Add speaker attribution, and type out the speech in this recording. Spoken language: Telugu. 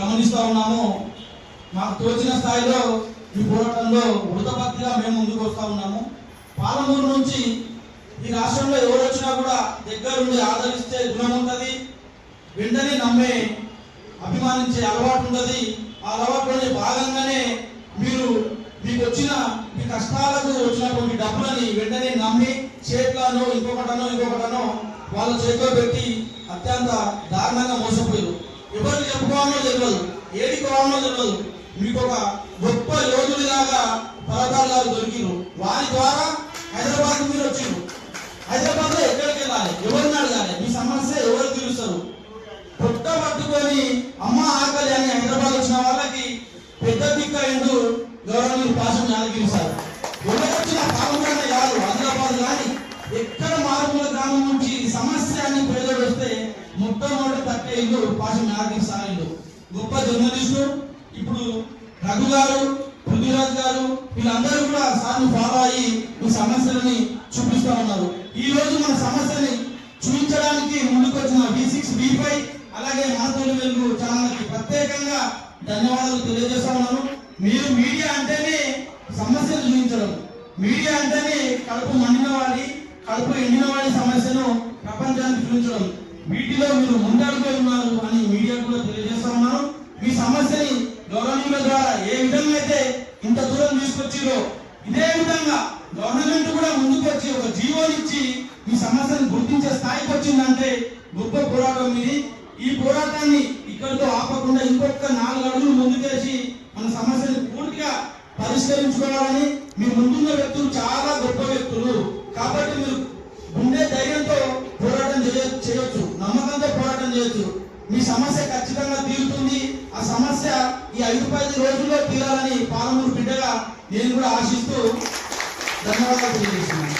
Speaker 1: గమనిస్తూ ఉన్నాము. మాకు తోచిన స్థాయిలో ఈ పోరాటంలో వృతపత్తిగా మేము ముందుకు వస్తూ ఉన్నాము. పాలమూరు నుంచి ఈ రాష్ట్రంలో ఎవరు వచ్చినా కూడా దగ్గరుండి ఆదరిస్తే గుణం ఉంటుంది. వెంటనే నమ్మే అభిమానించే అలవాటు ఉంటుంది. ఆ అలవాటులోని భాగంగానే మీరు మీకు వచ్చిన మీ కష్టాలకు వచ్చినటువంటి డబ్బులని వెంటనే నమ్మి చేతులను ఇంకొకటనో ఇంకొకటనో వాళ్ళ చేతిలో పెట్టి అత్యంత దారుణంగా మోసపోయారు. ఎవరికి చెప్పుకోవాలో తెలియదు ఏది కావాలో తెలియదు మీకు ఒక గొప్ప యోధుడిలాగా పలకాలు గారు దొరికిరు వారి ద్వారా హైదరాబాద్ మీరు వచ్చిరు హైదరాబాద్లో ఎక్కడికి వెళ్ళాలి? ఎవరిని అడగాలి? మీ సమస్య ఎవరు తీరుస్తారు? పుట్ట పట్టుకొని అమ్మ ఆకలి అని హైదరాబాద్ వచ్చిన వాళ్ళకి పెద్ద దిక్క ఎందు గవర్నమెంట్ పాసం యాదగిరి సార్. ఎవరు వచ్చిన పాలమూరనే కాదు హైదరాబాద్ కానీ ఎక్కడ మారుమూల గ్రామం నుంచి సమస్య అని మొట్టమొదటి తట్టే ఇల్లు పాసం గొప్ప జర్నలిస్టు. ఇప్పుడు రఘు గారు పృథ్వీరాజ్ గారు వీళ్ళందరూ కూడా సార్ని ఫాలో అయ్యి మీ సమస్యలని చూపిస్తా ఉన్నారు. ఈ రోజు మన సమస్యని చూపించడానికి ముందుకు వచ్చిన బి సిక్స్ బి ఫైవ్ అలాగే మాతోలు వెలుగు ఛానల్కి ప్రత్యేకంగా ధన్యవాదాలు తెలియజేస్తా ఉన్నాను. మీరు మీడియా అంటేనే సమస్యలు చూపించడం. మీడియా అంటేనే కడుపు మండిన వాడి కడుపు ఎండిన వాడి సమస్యను ప్రపంచానికి చూపించడం. వీటిలో మీరు ముందడుగు ఉన్నారు అని మీడియా కూడా తెలియజేస్తా ఉన్నాను. మీ సమస్యని గవర్నమెంట్ ద్వారా ఏ విధంగా అయితే ఇంత దూరం తీసుకొచ్చిరో ఇదే విధంగా గవర్నమెంట్ కూడా ముందుకు వచ్చి ఒక జీవోనిచ్చి మీ సమస్యను గుర్తించే స్థాయికి వచ్చిందంటే గొప్ప పోరాటం ఇది. ఈ పోరాటాన్ని ఇక్కడితో ఆపకుండా ఇంకొక నాలుగు అడుగులు ముందుకేసి మన సమస్యను పూర్తిగా పరిష్కరించుకోవాలని మీ ముందున్న వ్యక్తులు చాలా గొప్ప వ్యక్తులు. కాబట్టి మీరు గుండె ధైర్యంతో పోరాటం చేయ చేయొచ్చు. చేయొచ్చు మీ సమస్య ఖచ్చితంగా తీరుతుంది. ఆ సమస్య ఈ ఐదు పది రోజుల్లో తీరాలని పాలమూరు బిడ్డగా నేను కూడా ఆశిస్తూ ధన్యవాదాలు తెలియజేస్తున్నాను.